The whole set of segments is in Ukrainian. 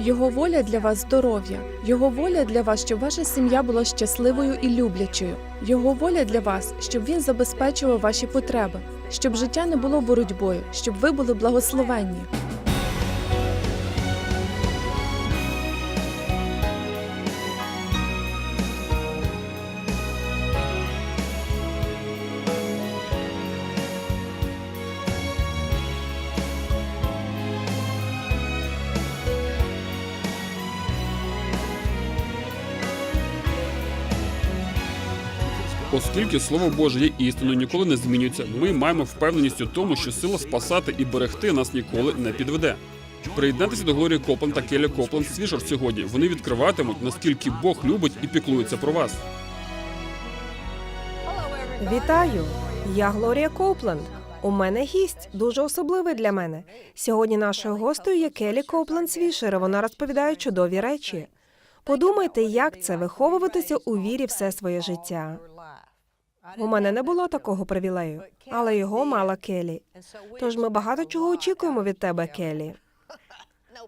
Його воля для вас здоров'я. Його воля для вас, щоб ваша сім'я була щасливою і люблячою. Його воля для вас, щоб він забезпечував ваші потреби, щоб життя не було боротьбою, щоб ви були благословенні. Оскільки слово Боже є істиною, ніколи не змінюється, ми маємо впевненість у тому, що сила спасати і берегти нас ніколи не підведе. Приєднатися до Глорії Копланд та Келі Копланд Свішер сьогодні. Вони відкриватимуть, наскільки Бог любить і піклується про вас. Вітаю! Я Глорія Копленд. У мене гість дуже особливий для мене. Сьогодні нашою гостею є Келі Копленд Свішер. Вона розповідає чудові речі. Подумайте, як це виховуватися у вірі все своє життя. У мене не було такого привілею, але його мала Келі. Тож ми багато чого очікуємо від тебе, Келі.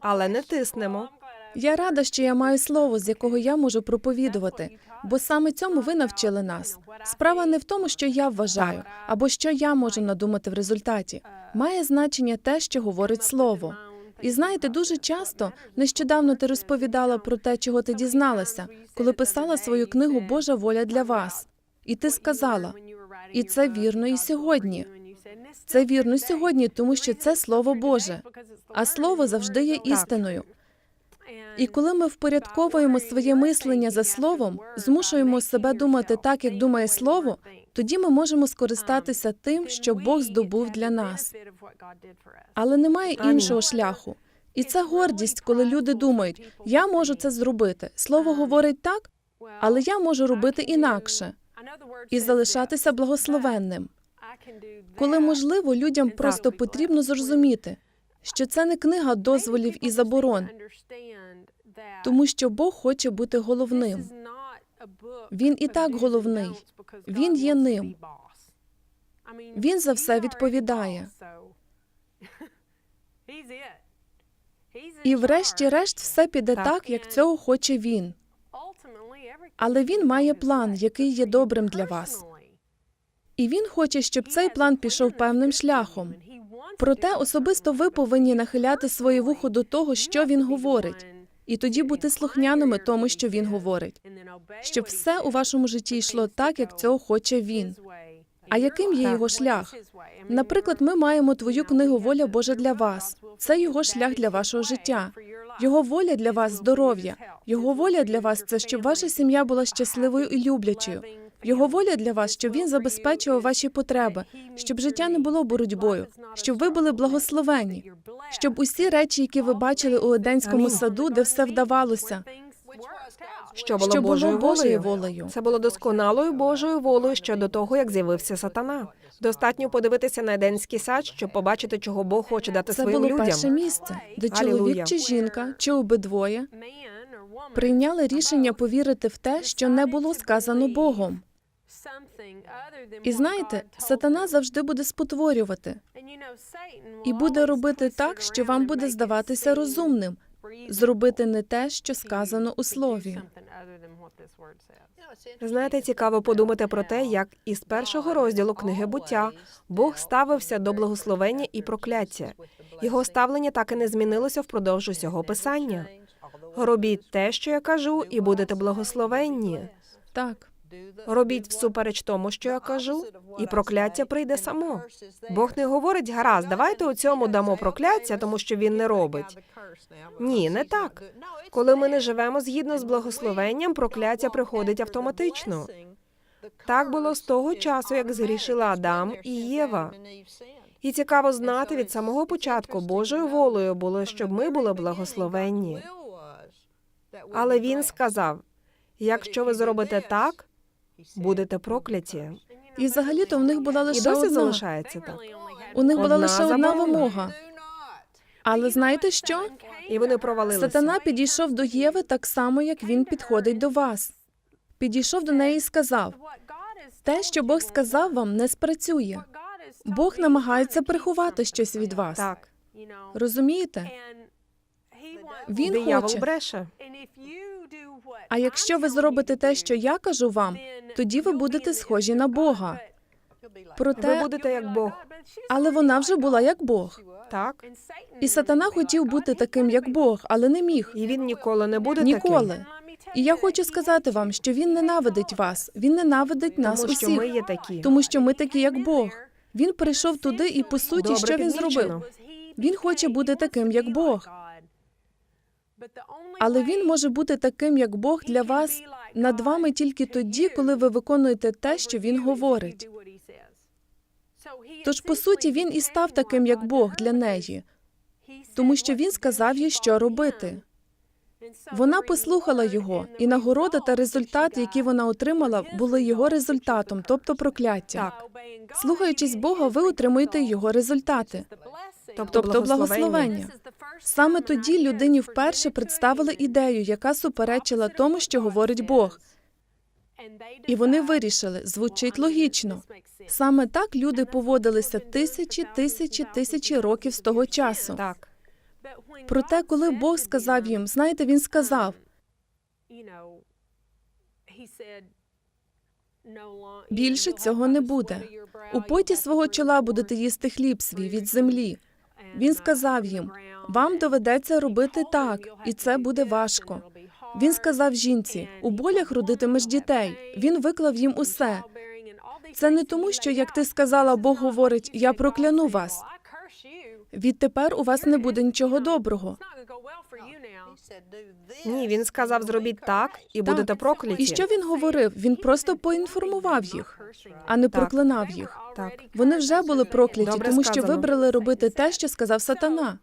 Але не тиснемо. Я рада, що я маю слово, з якого я можу проповідувати, бо саме цьому ви навчили нас. Справа не в тому, що я вважаю, або що я можу надумати в результаті. Має значення те, що говорить слово. І знаєте, дуже часто нещодавно ти розповідала про те, чого ти дізналася, коли писала свою книгу Божа воля для вас. І ти сказала, і це вірно і сьогодні. Це вірно сьогодні, тому що це слово Боже, а слово завжди є істиною. І коли ми впорядковуємо своє мислення за словом, змушуємо себе думати так, як думає слово, тоді ми можемо скористатися тим, що Бог здобув для нас. Але немає іншого шляху. І це гордість, коли люди думають, я можу це зробити. Слово говорить так, але я можу робити інакше і залишатися благословенним. Коли можливо, людям просто потрібно зрозуміти, що це не книга дозволів і заборон, тому що Бог хоче бути головним. Він і так головний. Він є ним. Він за все відповідає. І врешті-решт все піде Так. як цього хоче він. Але він має план, який є добрим для вас. І він хоче, щоб цей план пішов певним шляхом. Проте особисто ви повинні нахиляти своє вухо до того, що він говорить, і тоді бути слухняними тому, що він говорить, щоб все у вашому житті йшло так, як цього хоче він. А яким є його шлях? Наприклад, ми маємо твою книгу Воля Божа для вас. Це його шлях для вашого життя. Його воля для вас здоров'я. Його воля для вас це щоб ваша сім'я була щасливою і люблячою. Його воля для вас, щоб він забезпечував ваші потреби, щоб життя не було боротьбою, щоб ви були благословенні, щоб усі речі, які ви бачили у Еденському саду, де все вдавалося, Що було що було Божою Божою волею. волею. Це було досконалою Божою волею ще до того, як з'явився сатана. Достатньо подивитися на Еденський сад, щоб побачити, чого Бог хоче дати Це своїм було перше місце, де Алілуя. чоловік чи жінка, чи обидвоє прийняли рішення повірити в те, що не було сказано Богом. І знаєте, сатана завжди буде спотворювати і буде робити так, що вам буде здаватися розумним, зробити не те, що сказано у слові. Знаєте, цікаво подумати про те, як із першого розділу книги буття Бог ставився до благословення і прокляття. Його ставлення так і не змінилося впродовж усього писання. Робіть те, що я кажу, і будете благословенні. Так, Робіть всупереч тому, що я кажу, і прокляття прийде само. Бог не говорить гаразд, давайте у цьому дамо прокляття, тому що він не робить. Ні, не так. Коли ми не живемо згідно з благословенням, прокляття приходить автоматично. Так було з того часу, як згрішила Адам і Єва. І цікаво знати від самого початку Божою волею було, щоб ми були благословенні. Але він сказав: якщо ви зробите так, будете прокляті. і взагалі-то в них була І лише досі одна. залишається так. У них була Одна лише одна заборона. вимога. Але знаєте що? І вони провалилися. Сатана підійшов до Єви так само, як він підходить до вас. Підійшов до неї і сказав: те, що Бог сказав вам, не спрацює. Бог намагається приховати щось від вас. Так, Розумієте? Він Диявол хоче. бреше. А якщо ви зробите те, що я кажу вам, тоді ви будете схожі на Бога. Проте Ви будете як Бог. але вона вже була як Бог. Так? І сатана хотів бути таким, як Бог, але не міг. І він ніколи не буде таким. Ніколи. І я хочу сказати вам, що він ненавидить вас. Він ненавидить нас Тому що ми є такі. тому що ми такі, як Бог. Він прийшов туди, і по суті, Добре що він підмічено. зробив? Він хоче бути таким, як Бог. Але він може бути таким, як Бог для вас над вами тільки тоді, коли ви виконуєте те, що він говорить. Тож, по суті, він і став таким, як Бог для неї, тому що він сказав їй, що робити. Вона послухала його, і нагорода та результат, які вона отримала, були його результатом, тобто прокляття. Так. Слухаючись Бога, ви отримуєте його результати, Тобто тобто благословення. благословення. Саме тоді людині вперше представили ідею, яка суперечила тому, що говорить Бог. І вони вирішили, звучить логічно. Саме так люди поводилися тисячі, тисячі, тисячі років з того часу. Так. Проте, коли Бог сказав їм, знаєте, він сказав: Більше цього не буде. у поті свого чола будете їсти хліб свій від землі. Він сказав їм: вам доведеться робити так, і це буде важко. Він сказав жінці: у болях родитимеш дітей. Він виклав їм усе. Це не тому, що як ти сказала, Бог говорить, я прокляну вас. Відтепер у вас не буде нічого доброго. Ні, він сказав, зробіть так, і будете прокляті. І що він говорив? Він просто поінформував їх, а не проклинав їх. Так. Вони вже були прокляті, Добре тому що сказано. вибрали робити те, що сказав сатана.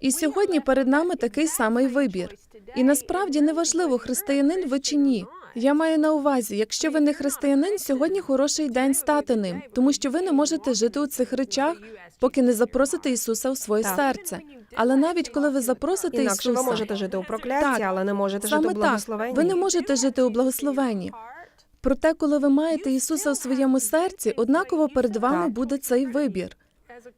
І сьогодні перед нами такий самий вибір. І насправді неважливо, християнин ви чи ні. Я маю на увазі, якщо ви не християнин, сьогодні хороший день стати ним, тому що ви не можете жити у цих речах, поки не запросите Ісуса у своє Так. серце. Але навіть коли ви запросите Інакше ви можете жити у прокляті, але не можете жити у благословенні. так, ви не можете жити у благословенні. Проте, коли ви маєте Ісуса у своєму серці, однаково перед вами Так. буде цей вибір.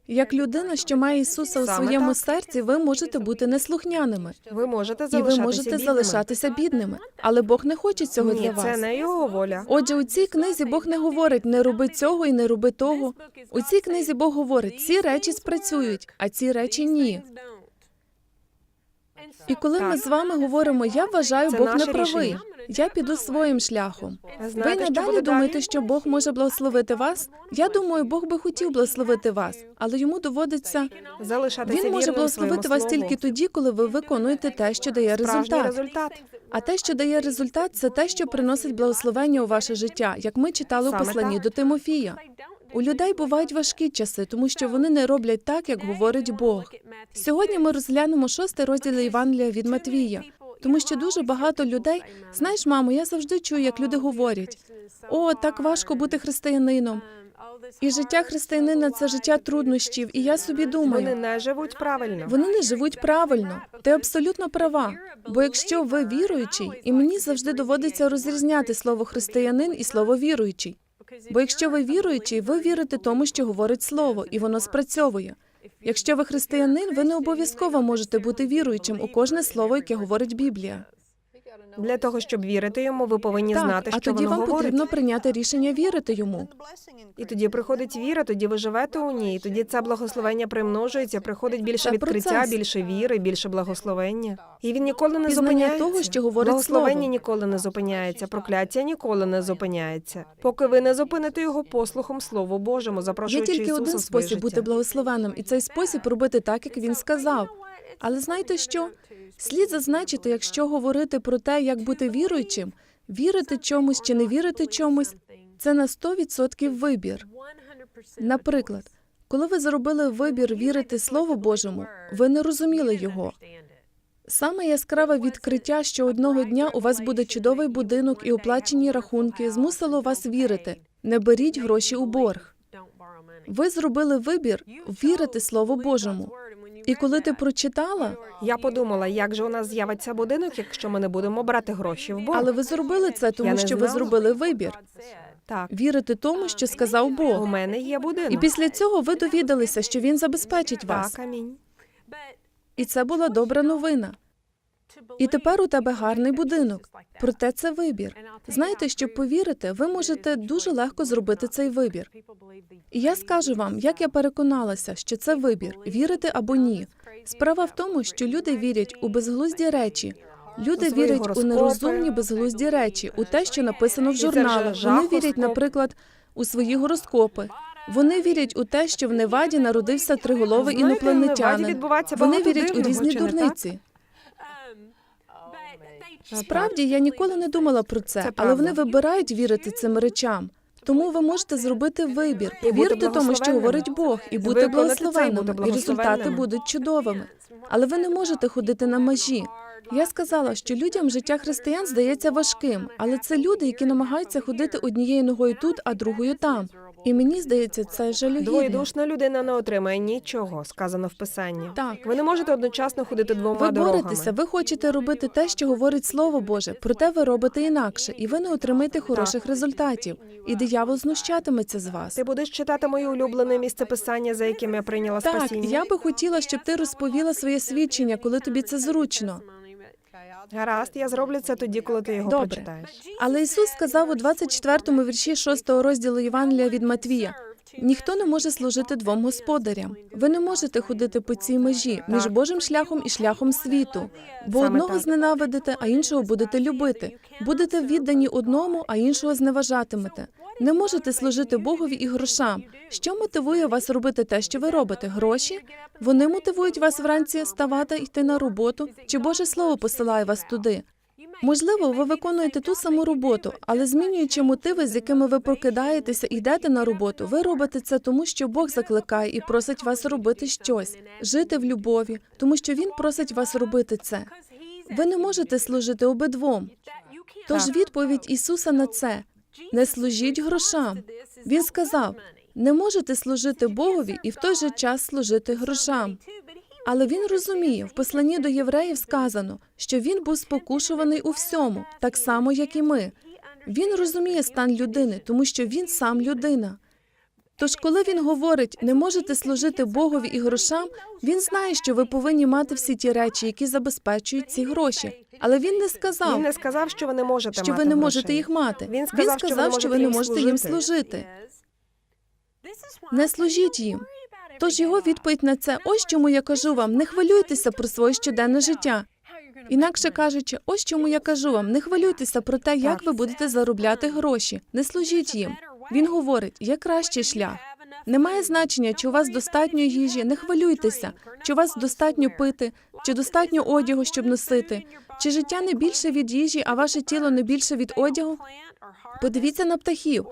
Як людина, що має Ісуса у Саме своєму так. серці, ви можете бути неслухняними, Ви можете і ви залишатися можете бідними. залишатися бідними. Але Бог не хоче цього для Ні, вас. це не його воля. Отже, у цій книзі Бог не говорить не роби цього і не роби того. У цій книзі Бог говорить, ці речі спрацюють, а ці речі ні. І коли ми з вами говоримо, я вважаю, Це Бог не правий. Я піду своїм шляхом. Ви Ви знаєте, що надалі думаєте, що Бог може благословити вас? Я думаю, Бог би хотів благословити вас, але йому доводиться. Залишатися Він може благословити вас тільки тоді, коли ви виконуєте те, що дає результат. результат. А те, що дає результат, це те, що приносить благословення у ваше життя, як ми читали у посланні до Тимофія. У людей бувають важкі часи, тому що вони не роблять так, як говорить Бог. Сьогодні ми розглянемо шостий розділ Євангелія від Матвія, тому що дуже багато людей. Знаєш, мамо, я завжди чую, як люди говорять: о, так важко бути християнином. І життя християнина це життя труднощів. І я собі думаю, Вони не живуть правильно. вони не живуть правильно. Ти абсолютно права. Бо якщо ви віруючий, і мені завжди доводиться розрізняти слово християнин і слово віруючий. Бо якщо ви віруючий, ви вірите тому, що говорить слово, і воно спрацьовує. Якщо ви християнин, ви не обов'язково можете бути віруючим у кожне слово, яке говорить Біблія. Для того, щоб вірити йому, ви повинні Так, знати, а що тоді воно вам говорить. потрібно прийняти рішення вірити йому. І тоді приходить віра, тоді ви живете у ній, тоді це благословення примножується, приходить більше Це відкриття, процес. більше віри, більше благословення. І він ніколи не Пізнання зупиняється. того, що говорить Благословення Слово. ніколи не зупиняється, прокляття ніколи не зупиняється. Поки ви не зупините його послухом Слову Божому, Є тільки Ісуса один спосіб бути життя. благословенним, і цей спосіб робити так, як він сказав. Але знаєте що? Слід зазначити, якщо говорити про те, як бути віруючим, вірити чомусь чи не вірити чомусь, це на 100% вибір. Наприклад, коли ви зробили вибір вірити Слову Божому, ви не розуміли його. Саме яскраве відкриття, що одного дня у вас буде чудовий будинок і оплачені рахунки, змусило вас вірити. Не беріть гроші у борг. Ви зробили вибір вірити Слову Божому. І коли ти прочитала, Я подумала, як же у нас з'явиться будинок, якщо ми не будемо брати гроші в борг. але ви зробили це, Я тому не що ви знала. зробили вибір Так, вірити тому, що сказав Бог. у мене є будинок. І після цього ви довідалися, що він забезпечить вас. Так, амінь. І це була добра новина. І тепер у тебе гарний будинок. Проте це вибір. Знаєте, щоб повірити, ви можете дуже легко зробити цей вибір. І я скажу вам, як я переконалася, що це вибір вірити або ні. Справа в тому, що люди вірять у безглузді речі. Люди вірять у нерозумні безглузді речі, у те, що написано в журналах. Вони вірять, наприклад, у свої гороскопи. Вони вірять у те, що в Неваді народився триголовий інопланетянин. Вони вірять у різні дурниці. Справді я ніколи не думала про це, але вони вибирають вірити цим речам. Тому ви можете зробити вибір, повірити тому, що говорить Бог, і бути благословенними, і результати будуть чудовими. Але ви не можете ходити на межі. Я сказала, що людям життя християн здається важким, але це люди, які намагаються ходити однією ногою тут, а другою там. І мені здається, це жалюгідно. Двоєдушна людина не отримає нічого, сказано в писанні. Так. Ви не можете одночасно ходити двома Ви дорогами. боретеся, ви хочете робити те, що говорить Слово Боже, проте ви робите інакше, і ви не отримаєте хороших результатів. І диявол знущатиметься з вас. Ти будеш читати моє улюблене місце писання, за яким я прийняла Так, спасіння? я би хотіла, щоб ти розповіла своє свідчення, коли тобі це зручно. Гаразд, я зроблю це тоді, коли ти його Добре. прочитаєш. Але Ісус сказав у 24-му вірші 6-го розділу Євангелія від Матвія: ніхто не може служити двом господарям. Ви не можете ходити по цій межі між Божим шляхом і шляхом світу. Бо одного зненавидите, а іншого будете любити. Будете віддані одному, а іншого зневажатимете. Не можете служити Богові і грошам. Що мотивує вас робити те, що ви робите? Гроші? Вони мотивують вас вранці ставати йти на роботу, чи Боже Слово посилає вас туди? Можливо, ви виконуєте ту саму роботу, але змінюючи мотиви, з якими ви прокидаєтеся і йдете на роботу, ви робите це тому, що Бог закликає і просить вас робити щось, жити в любові, тому що Він просить вас робити це. Ви не можете служити обидвом. Тож відповідь Ісуса на це не служіть грошам. Він сказав: не можете служити Богові і в той же час служити грошам. Але він розуміє, в посланні до євреїв сказано, що він був спокушуваний у всьому, так само, як і ми. Він розуміє стан людини, тому що він сам людина. Тож, коли він говорить, не можете служити Богові і грошам, він знає, що ви повинні мати всі ті речі, які забезпечують ці гроші. Але він не сказав, Він не сказав, що ви не можете що мати ви не грошей. можете їх мати. Він сказав, що ви не що ви не можете їм служити. Не служіть їм. Тож його відповідь на це: ось чому я кажу вам, не хвилюйтеся про своє щоденне життя. Інакше кажучи, ось чому я кажу вам, не хвилюйтеся про те, як ви будете заробляти гроші. Не служіть їм. Він говорить, є кращий шлях. Немає значення, чи у вас достатньо їжі, не хвилюйтеся, чи у вас достатньо пити, чи достатньо одягу, щоб носити, чи життя не більше від їжі, а ваше тіло не більше від одягу. Подивіться на птахів.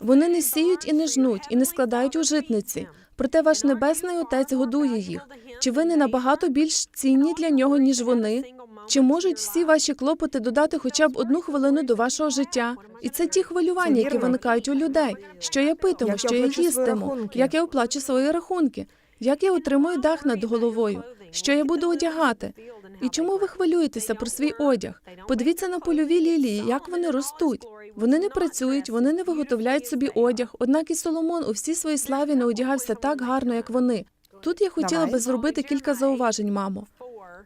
Вони не сіють і не жнуть, і не складають у житниці. Проте ваш небесний отець годує їх. Чи ви не набагато більш цінні для нього, ніж вони? Чи можуть всі ваші клопоти додати хоча б одну хвилину до вашого життя? І це ті хвилювання, які виникають у людей. Що я питиму, що я їстиму, як я оплачу свої рахунки, як я отримую дах над головою, що я буду одягати. І чому ви хвилюєтеся про свій одяг? Подивіться на польові лілії, як вони ростуть. Вони не працюють, вони не виготовляють собі одяг. Однак і Соломон у всій своїй славі не одягався так гарно, як вони. Тут я хотіла би зробити кілька зауважень, мамо.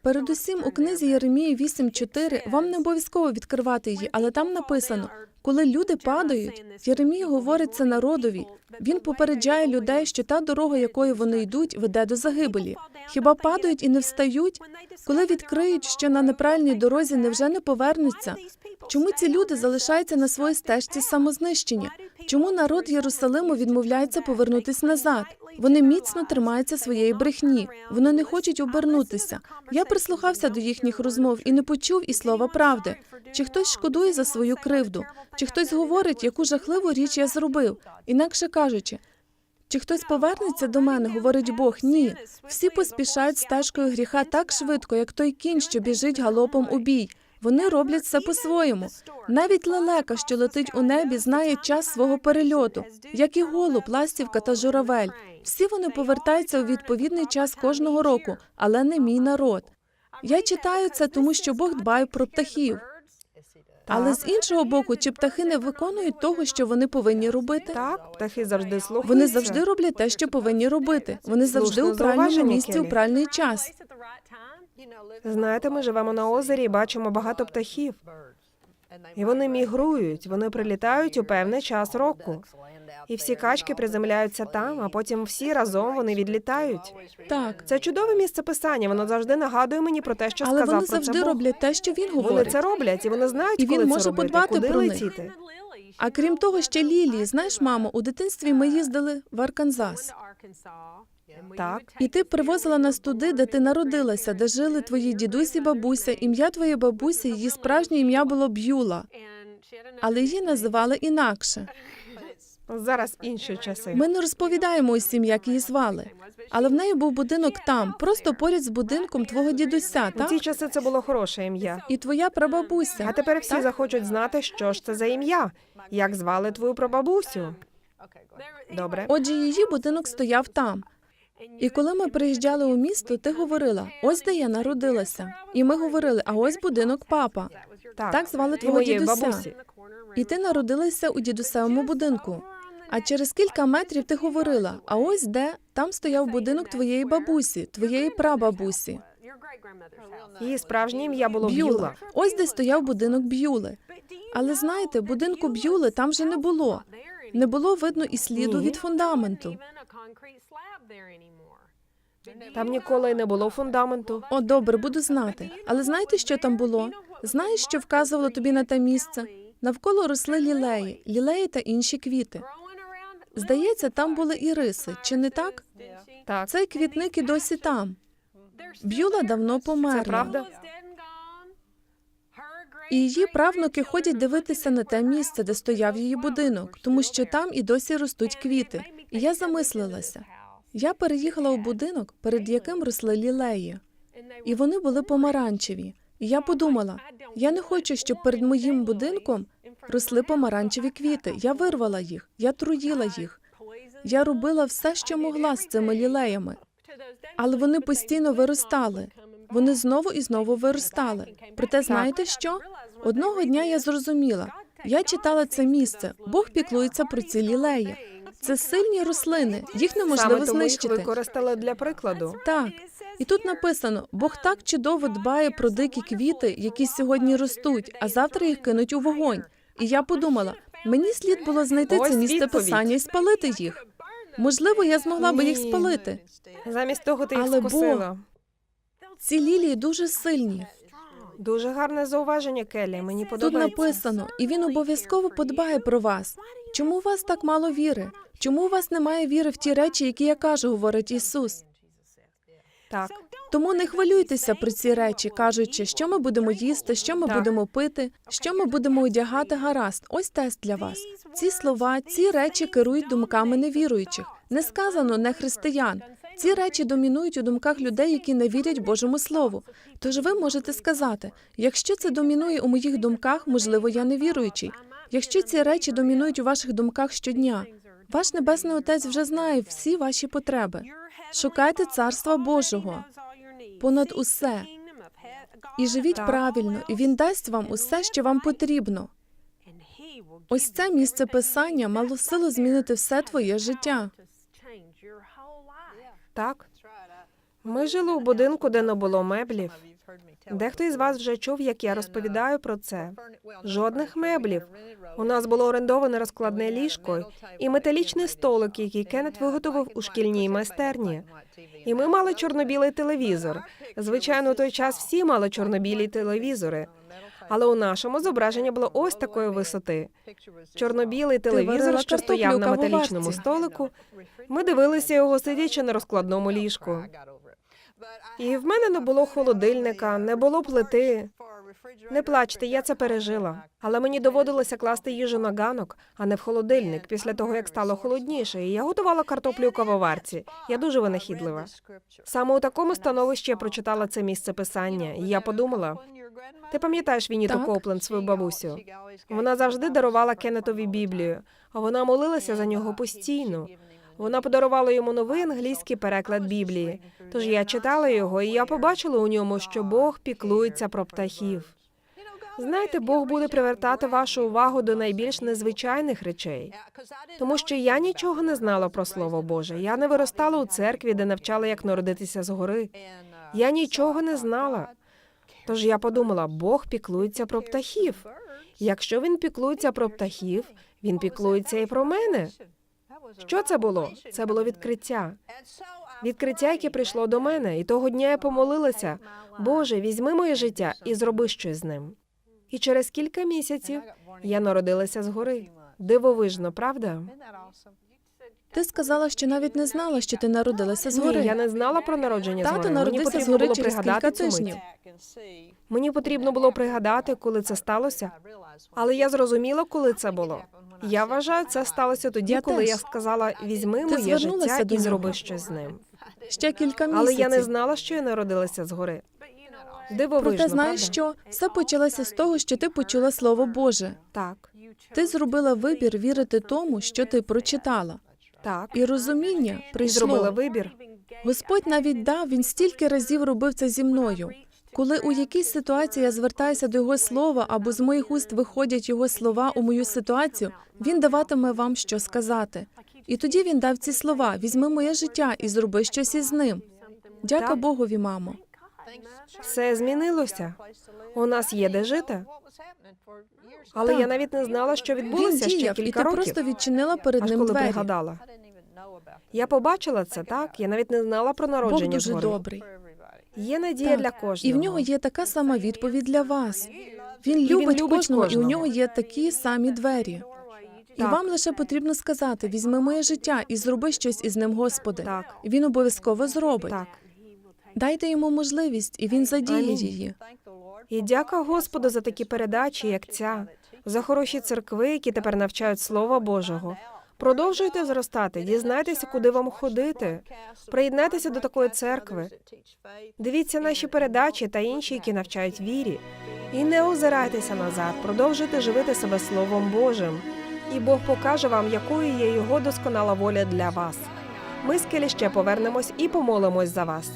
Передусім, у книзі Єремії 8.4 вам не обов'язково відкривати її, але там написано: коли люди падають, Єремія говорить це народові. Він попереджає людей, що та дорога, якою вони йдуть, веде до загибелі. Хіба падають і не встають? Коли відкриють, що на неправильній дорозі невже не повернуться? Чому ці люди залишаються на своїй стежці самознищення? Чому народ Єрусалиму відмовляється повернутись назад? Вони міцно тримаються своєї брехні. Вони не хочуть обернутися. Я прислухався до їхніх розмов і не почув і слова правди. Чи хтось шкодує за свою кривду? Чи хтось говорить, яку жахливу річ я зробив? Інакше кажучи, чи хтось повернеться до мене, говорить Бог? Ні. Всі поспішають стежкою гріха так швидко, як той кінь, що біжить галопом у бій. Вони роблять все по-своєму. Навіть лелека, що летить у небі, знає час свого перельоту, як і голуб, ластівка та журавель. Всі вони повертаються у відповідний час кожного року, але не мій народ. Я читаю це, тому що Бог дбає про птахів. Але з іншого боку, чи птахи не виконують того, що вони повинні робити? Так, птахи завжди слухаються. Вони завжди роблять те, що повинні робити. Вони завжди у правильному місці у Келі. правильний час. Знаєте, ми живемо на озері і бачимо багато птахів. І вони мігрують, вони прилітають у певний час року. І всі качки приземляються там, а потім всі разом вони відлітають. Так, Це чудове місце писання. Воно завжди нагадує мені про те, що але сказав вони про завжди це Бог. роблять те, що він Вони це роблять, і вони знають, І він коли може це робити, подбати куди про них. летіти. А крім того, ще Лілії, знаєш, мамо, у дитинстві ми їздили в Арканзас. Так. І ти привозила нас туди, де ти народилася, де жили твої дідусь і бабуся. Ім'я твоєї бабусі, її справжнє ім'я було Б'юла, але її називали інакше. Зараз інші часи. Ми не розповідаємо усім, як її звали. Але в неї був будинок там, просто поряд з будинком твого дідуся, У ці так? часи це було хороше ім'я. І твоя прабабуся. А тепер всі захочуть знати, що ж це за ім'я. Як звали твою прабабусю? Добре. Отже, її будинок стояв там. І коли ми приїжджали у місто, ти говорила: ось де я народилася. І ми говорили: а ось будинок папа. Так, Так звали твого дідуся. бабусі. І ти народилася у дідусевому будинку. А через кілька метрів ти говорила: а ось де там стояв будинок твоєї бабусі, твоєї прабабусі. Її справжнє ім'я було Б'юла. Б'юла. Ось де стояв будинок Б'юли. Але знаєте, будинку Б'юли там же не було. Не було видно і сліду Ні. від фундаменту. Там ніколи й не було фундаменту. О, добре, буду знати. Але знаєте, що там було? Знаєш, що вказувало тобі на те місце? Навколо росли лілеї, лілеї та інші квіти. Здається, там були і риси, чи не так? Так, Цей квітник і досі там. Б'юла давно померла. це правда. І її правнуки ходять дивитися на те місце, де стояв її будинок, тому що там і досі ростуть квіти. І я замислилася. Я переїхала у будинок, перед яким росли лілеї, і вони були помаранчеві. І я подумала: я не хочу, щоб перед моїм будинком росли помаранчеві квіти. Я вирвала їх, я труїла їх. Я робила все, що могла з цими лілеями, але вони постійно виростали. Вони знову і знову виростали. Проте знаєте що? Одного дня я зрозуміла. Я читала це місце. Бог піклується про ці лілеї. Це сильні рослини, їх неможливо Саме тому їх знищити. використали для прикладу. Так. І тут написано: Бог так чудово дбає про дикі квіти, які сьогодні ростуть, а завтра їх кинуть у вогонь. І я подумала, мені слід було знайти Ось це місце відповідь. писання і спалити їх. Можливо, я змогла би їх Ні. спалити. Замість того ти їх Але Бог- скосила. Ці лілії дуже сильні. Дуже гарне зауваження, Келі. Мені Тут написано, і він обов'язково подбає про вас. Чому у вас так мало віри? Чому у вас немає віри в ті речі, які я кажу, говорить Ісус? Так, Тому не хвилюйтеся про ці речі, кажучи, що ми будемо їсти, що ми Так. будемо пити, що ми будемо одягати. Гаразд, ось тест для вас. Ці слова, ці речі керують думками невіруючих. Не сказано не християн. Ці речі домінують у думках людей, які не вірять Божому Слову. Тож ви можете сказати: якщо це домінує у моїх думках, можливо, я не віруючий. Якщо ці речі домінують у ваших думках щодня, ваш небесний отець вже знає всі ваші потреби. Шукайте царства Божого понад усе і живіть правильно, і він дасть вам усе, що вам потрібно. Ось це місце писання мало силу змінити все твоє життя. Так. Ми жили у будинку, де не було меблів. Дехто із вас вже чув, як я розповідаю про це. Жодних меблів. У нас було орендоване розкладне ліжко і металічний столик, який Кеннет виготовив у шкільній майстерні. І ми мали чорно-білий телевізор. Звичайно, у той час всі мали чорно-білі телевізори. Але у нашому зображення було ось такої висоти. Чорно-білий телевізор, що стояв на металічному столику. Ми дивилися його сидячи на розкладному ліжку. І в мене не було холодильника, не було плити. Не плачте, я це пережила. Але мені доводилося класти їжу на ганок, а не в холодильник, після того як стало холодніше. І я готувала картоплю у кавоварці. Я дуже винахідлива. Саме у такому становищі я прочитала це місце писання, і я подумала: ти пам'ятаєш Вініту Так. Копленд, свою бабусю? Вона завжди дарувала Кеннетові Біблію, а вона молилася за нього постійно. Вона подарувала йому новий англійський переклад Біблії. Тож я читала його, і я побачила у ньому, що Бог піклується про птахів. Знаєте, Бог буде привертати вашу увагу до найбільш незвичайних речей. Тому що я нічого не знала про Слово Боже. Я не виростала у церкві, де навчали, як народитися згори. Я нічого не знала. Тож я подумала, Бог піклується про птахів. Якщо він піклується про птахів, він піклується і про мене. Що це було? Це було відкриття. Відкриття, яке прийшло до мене, і того дня я помолилася. Боже, візьми моє життя і зроби щось з ним. І через кілька місяців я народилася згори. Дивовижно, правда? Ти сказала, що навіть не знала, що ти народилася згори. Ні, я не знала про народження Тато згори. Мені народився потрібно згори було через пригадати кілька мить. тижнів. Мені потрібно було пригадати, коли це сталося. Але я зрозуміла, коли це було. Я вважаю, це сталося тоді, Я коли теж. я сказала: візьми Ти моє звернулася життя до і нього. зроби щось з ним. Ще кілька місяців. Але я не знала, що я народилася згори. Дивовижно, Проте знаєш, правда? що все почалося з того, що ти почула слово Боже. Так, Ти зробила вибір вірити тому, що ти прочитала, так. і розуміння І зробила вибір. Господь навіть дав, він стільки разів робив це зі мною. Коли у якійсь ситуації я звертаюся до його слова або з моїх уст виходять його слова у мою ситуацію, він даватиме вам що сказати. І тоді він дав ці слова: візьми моє життя і зроби щось із ним. Дяка Богові, мамо. Все змінилося. У нас є де жити. Але Так. я навіть не знала, що Він відбулося ще діяв, і ти років. просто відчинила перед Аж ним коли двері. пригадала. Я побачила це так. Я навіть не знала про Бог народження дуже згори. добрий. Є надія Так. для кожного. І в нього є така сама відповідь для вас. Він він любить любить кожного, і у нього є такі самі двері. І вам лише потрібно сказати: візьми моє життя і зроби щось із ним, Господи. Так. Він обов'язково зробить. Так. Дайте йому можливість, і він задіє Амінь. її. І дяка Господу за такі передачі, як ця, за хороші церкви, які тепер навчають Слова Божого. Продовжуйте зростати, дізнайтеся, куди вам ходити. Приєднайтеся до такої церкви. Дивіться наші передачі та інші, які навчають вірі. І не озирайтеся назад, продовжуйте живити себе Словом Божим. І Бог покаже вам, якою є його досконала воля для вас. Ми з Келі ще повернемось і помолимось за вас.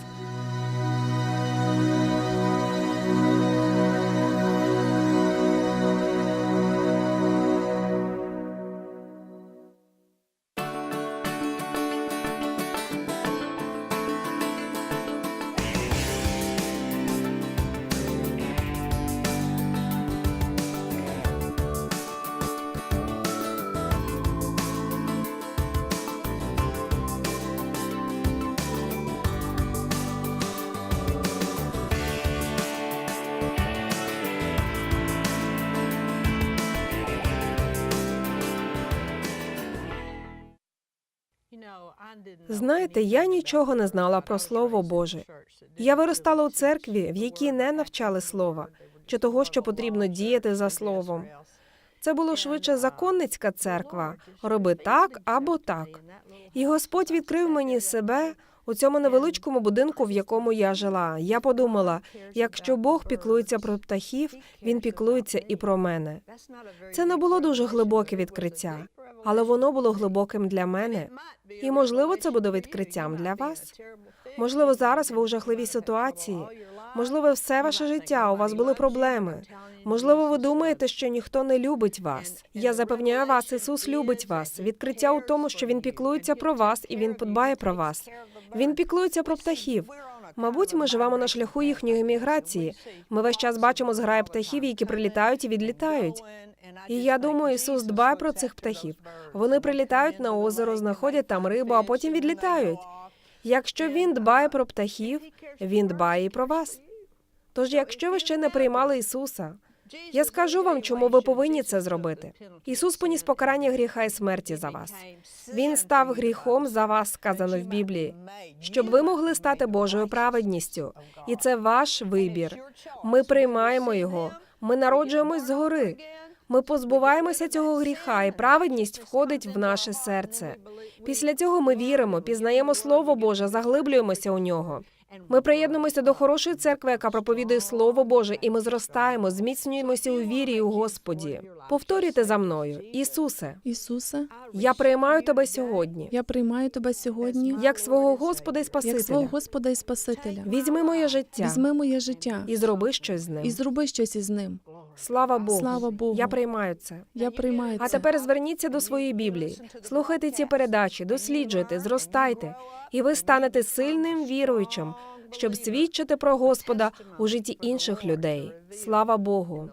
Знаєте, я нічого не знала про Слово Боже. Я виростала у церкві, в якій не навчали слова чи того, що потрібно діяти за словом. Це було швидше законницька церква. Роби так або так. І Господь відкрив мені себе у цьому невеличкому будинку, в якому я жила. Я подумала: якщо Бог піклується про птахів, він піклується і про мене. Це не було дуже глибоке відкриття, але воно було глибоким для мене. І можливо, це буде відкриттям для вас. Можливо, зараз ви у жахливій ситуації. Можливо, все ваше життя у вас були проблеми. Можливо, ви думаєте, що ніхто не любить вас. Я запевняю вас, Ісус любить вас. Відкриття у тому, що Він піклується про вас і Він подбає про вас. Він піклується про птахів. Мабуть, ми живемо на шляху їхньої міграції. Ми весь час бачимо зграї птахів, які прилітають і відлітають. І я думаю, Ісус дбає про цих птахів. Вони прилітають на озеро, знаходять там рибу, а потім відлітають. Якщо він дбає про птахів, він дбає і про вас. Тож, якщо ви ще не приймали Ісуса, я скажу вам, чому ви повинні це зробити. Ісус поніс покарання гріха і смерті за вас. Він став гріхом за вас, сказано в Біблії, щоб ви могли стати Божою праведністю. І це ваш вибір. Ми приймаємо його. Ми народжуємось згори. Ми позбуваємося цього гріха, і праведність входить в наше серце. Після цього ми віримо, пізнаємо Слово Боже, заглиблюємося у нього. Ми приєднуємося до хорошої церкви, яка проповідує Слово Боже, і ми зростаємо, зміцнюємося у вірі і у Господі. Повторюйте за мною, Ісусе, Ісусе, я приймаю тебе сьогодні, я приймаю тебе сьогодні як свого Господа і як свого Господа і Спасителя. Візьми моє життя Візьми моє життя і зроби щось з ним. і зроби щось із ним. Слава Богу. Слава Богу. Я приймаю це. Я приймаю А тепер зверніться до своєї Біблії, слухайте ці передачі, досліджуйте, зростайте, і ви станете сильним віруючим, щоб свідчити про Господа у житті інших людей. Слава Богу.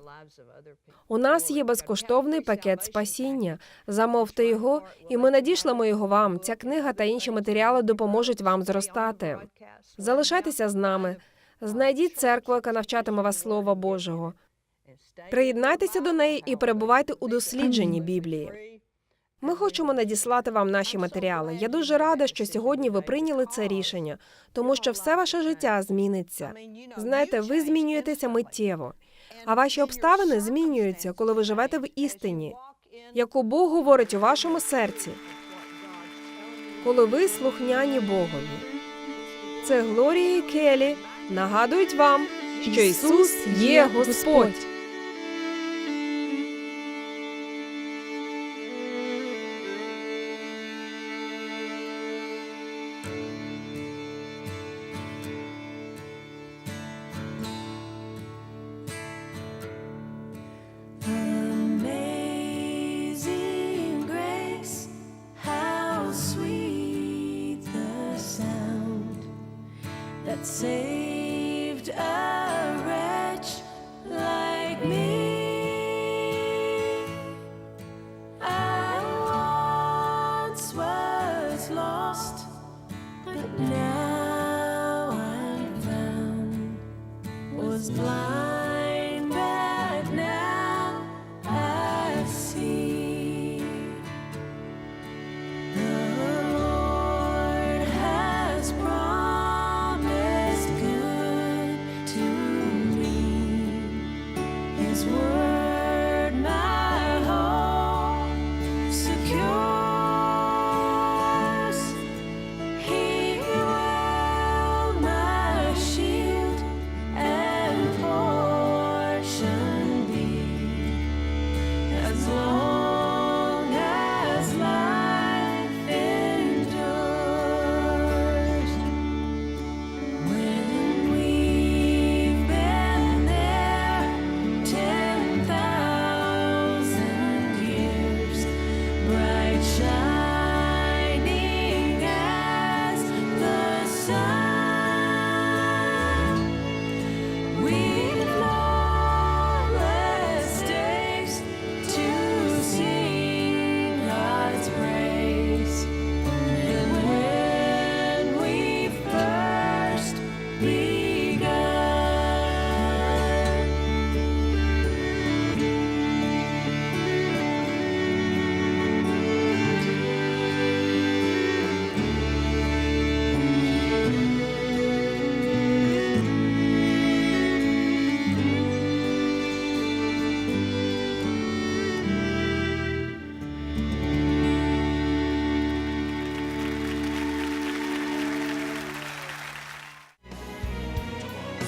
У нас є безкоштовний пакет спасіння. Замовте його, і ми надішлемо його вам. Ця книга та інші матеріали допоможуть вам зростати. Залишайтеся з нами. Знайдіть церкву, яка навчатиме вас Слова Божого. Приєднайтеся до неї і перебувайте у дослідженні Біблії. Ми хочемо надіслати вам наші матеріали. Я дуже рада, що сьогодні ви прийняли це рішення, тому що все ваше життя зміниться. Знаєте, ви змінюєтеся миттєво, а ваші обставини змінюються, коли ви живете в істині, яку Бог говорить у вашому серці, коли ви слухняні Богові. Це Глорія і Келі нагадують вам, що Ісус є Господь. saved us. 做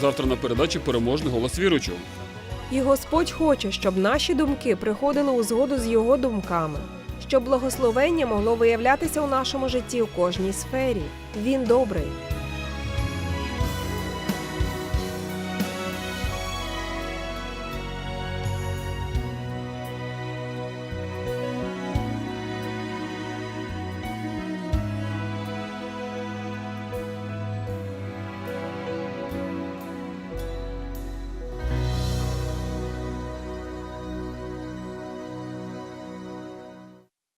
Завтра на передачі переможний голос віруючого. І Господь хоче, щоб наші думки приходили у згоду з його думками, щоб благословення могло виявлятися у нашому житті у кожній сфері. Він добрий.